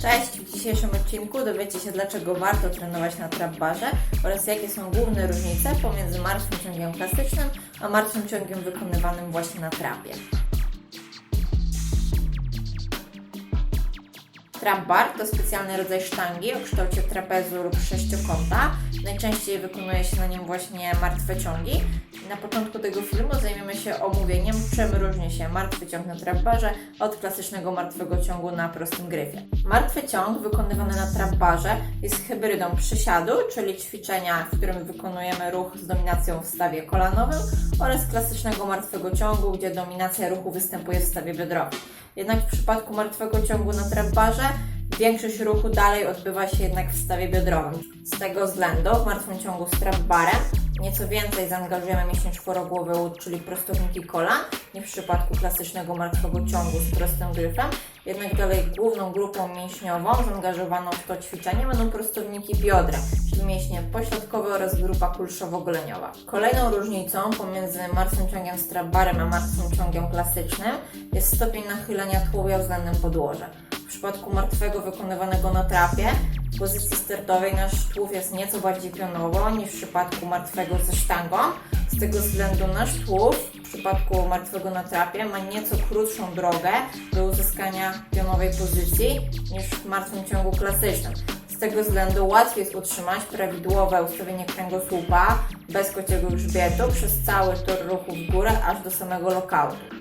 Cześć! W dzisiejszym odcinku dowiecie się dlaczego warto trenować na trap barze oraz jakie są główne różnice pomiędzy martwym ciągiem klasycznym a martwym ciągiem wykonywanym właśnie na trapie. Trap bar to specjalny rodzaj sztangi o kształcie trapezu lub sześciokąta. Najczęściej wykonuje się na nim właśnie martwe ciągi. Na początku tego filmu zajmiemy się omówieniem, czym różni się martwy ciąg na trap barze od klasycznego martwego ciągu na prostym gryfie. Martwy ciąg wykonywany na trap barze jest hybrydą przysiadu, czyli ćwiczenia, w którym wykonujemy ruch z dominacją w stawie kolanowym oraz klasycznego martwego ciągu, gdzie dominacja ruchu występuje w stawie biodrowym. Jednak w przypadku martwego ciągu na trap barze większość ruchu dalej odbywa się jednak w stawie biodrowym. Z tego względu w martwym ciągu z trap barem nieco więcej zaangażujemy mięśnie czworogłowy łód, czyli prostowniki kolan, niż w przypadku klasycznego martwego ciągu z prostym gryfem. Jednak dalej główną grupą mięśniową zaangażowaną w to ćwiczenie będą prostowniki biodra, czyli mięśnie pośrodkowe oraz grupa kulszowo-goleniowa. Kolejną różnicą pomiędzy martwym ciągiem z trap barem a martwym ciągiem klasycznym jest stopień nachylenia tułowia względem podłoża. Przypadku martwego wykonywanego na trapie w pozycji startowej nasz tułów jest nieco bardziej pionowo niż w przypadku martwego ze sztangą. Z tego względu nasz tułów w przypadku martwego na trapie ma nieco krótszą drogę do uzyskania pionowej pozycji niż w martwym ciągu klasycznym. Z tego względu łatwiej jest utrzymać prawidłowe ustawienie kręgosłupa bez kociego grzbietu przez cały tor ruchu w górę aż do samego lokautu.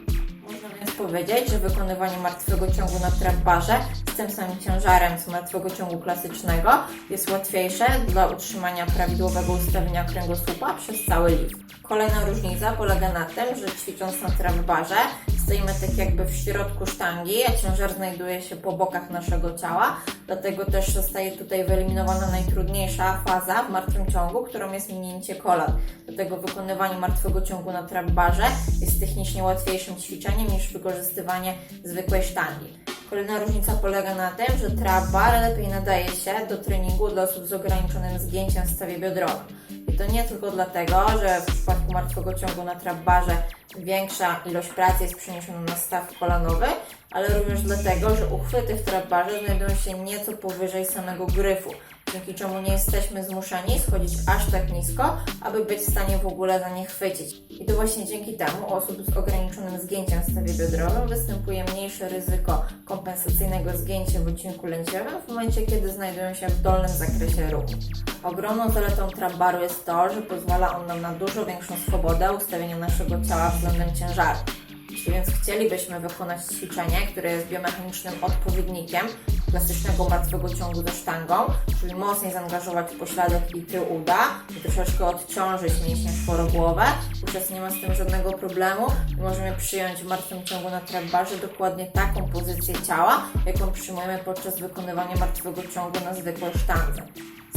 Powiedzieć, że wykonywanie martwego ciągu na trap barze z tym samym ciężarem co martwego ciągu klasycznego jest łatwiejsze dla utrzymania prawidłowego ustawienia kręgosłupa przez cały lift. Kolejna różnica polega na tym, że ćwicząc na trap barze stoimy tak jakby w środku sztangi, a ciężar znajduje się po bokach naszego ciała, dlatego też zostaje tutaj wyeliminowana najtrudniejsza faza w martwym ciągu, którą jest minięcie kolan. Dlatego wykonywanie martwego ciągu na trap barze jest technicznie łatwiejszym ćwiczeniem niż wykorzystywanie zwykłej sztangi. Kolejna różnica polega na tym, że trap bar lepiej nadaje się do treningu dla osób z ograniczonym zgięciem w stawie biodrowym. I to nie tylko dlatego, że w przypadku martwego ciągu na trap barze większa ilość pracy jest przeniesiona na staw kolanowy, ale również dlatego, że uchwyty w trap barze znajdują się nieco powyżej samego gryfu, dzięki czemu nie jesteśmy zmuszeni schodzić aż tak nisko, aby być w stanie w ogóle za nie chwycić. I to właśnie dzięki temu u osób z ograniczonym zgięciem w stawie biodrowym występuje mniejsze ryzyko kompensacyjnego zgięcia w odcinku lędźwiowym w momencie, kiedy znajdują się w dolnym zakresie ruchu. Ogromną zaletą trap baru jest to, że pozwala on nam na dużo większą swobodę ustawienia naszego ciała względem ciężaru. Więc chcielibyśmy wykonać ćwiczenie, które jest biomechanicznym odpowiednikiem klasycznego martwego ciągu ze sztangą, czyli mocniej zaangażować pośladek i tył uda i troszeczkę odciążyć mięśnie czworogłowe, wówczas nie ma z tym żadnego problemu możemy przyjąć w martwym ciągu na trap barze dokładnie taką pozycję ciała, jaką przyjmujemy podczas wykonywania martwego ciągu na zwykłej sztandze.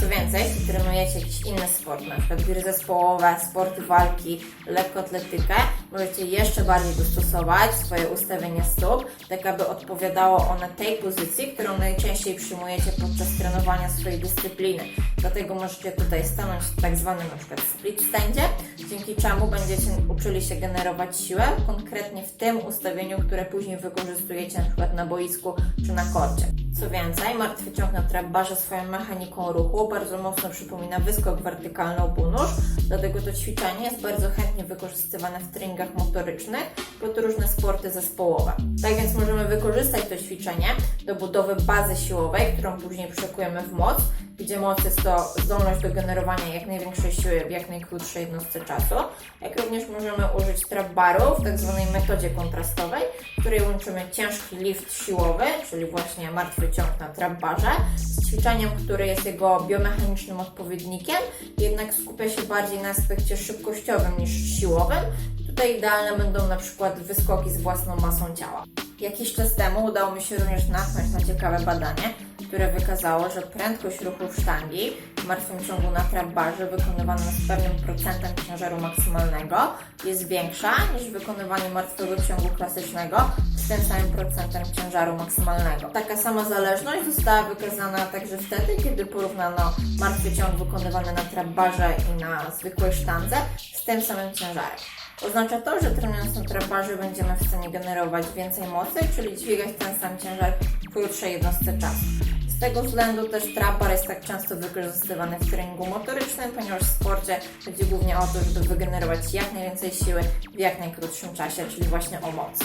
Co więcej, jeśli trenujecie jakiś inny sport, na przykład gry zespołowe, sporty walki, lekkoatletykę, możecie jeszcze bardziej dostosować swoje ustawienie stóp, tak aby odpowiadało one tej pozycji, którą najczęściej przyjmujecie podczas trenowania swojej dyscypliny. Dlatego możecie tutaj stanąć w tak zwanym na przykład split standzie, dzięki czemu będziecie uczyli się generować siłę konkretnie w tym ustawieniu, które później wykorzystujecie na przykład na boisku czy na korcie. Co więcej, martwy ciąg na trap barze swoją mechaniką ruchu bardzo mocno przypomina wyskok wertykalny obu nóż, dlatego to ćwiczenie jest bardzo chętnie wykorzystywane w treningach motorycznych pod różne sporty zespołowe. Tak więc możemy wykorzystać to ćwiczenie do budowy bazy siłowej, którą później przekujemy w moc, gdzie moc jest to zdolność do generowania jak największej siły w jak najkrótszej jednostce czasu, jak również możemy użyć trap baru w tak zwanej metodzie kontrastowej, w której łączymy ciężki lift siłowy, czyli właśnie martwy ciąg na trap barze, z ćwiczeniem, które jest jego biomechanicznym odpowiednikiem, jednak skupia się bardziej na aspekcie szybkościowym niż siłowym. Tutaj idealne będą na przykład wyskoki z własną masą ciała. Jakiś czas temu udało mi się również natknąć na ciekawe badanie, które wykazało, że prędkość ruchu sztangi w martwym ciągu na trap barze wykonywana z pewnym procentem ciężaru maksymalnego jest większa niż wykonywanie martwego ciągu klasycznego z tym samym procentem ciężaru maksymalnego. Taka sama zależność została wykazana także wtedy, kiedy porównano martwy ciąg wykonywany na trap barze i na zwykłej sztandze z tym samym ciężarem. Oznacza to, że trenując na traparze będziemy w stanie generować więcej mocy, czyli dźwigać ten sam ciężar krótszej jednostce czasu. Tego względu też trapbar jest tak często wykorzystywany w treningu motorycznym, ponieważ w sporcie chodzi głównie o to, żeby wygenerować jak najwięcej siły w jak najkrótszym czasie, czyli właśnie o moc.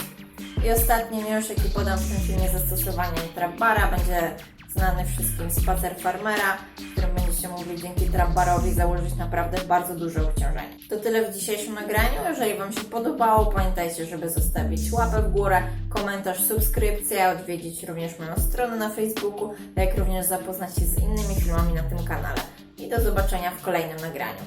I ostatni miąższ, jaki podam w tym filmie zastosowaniem trapbara, będzie znany wszystkim spacer farmera, w którym będziecie mogli dzięki trapbarowi założyć naprawdę bardzo duże obciążenie. To tyle w dzisiejszym nagraniu. Jeżeli Wam się podobało, pamiętajcie, żeby zostawić łapę w górę, komentarz, subskrypcję, odwiedzić również moją stronę na Facebooku, jak również zapoznać się z innymi filmami na tym kanale. I do zobaczenia w kolejnym nagraniu.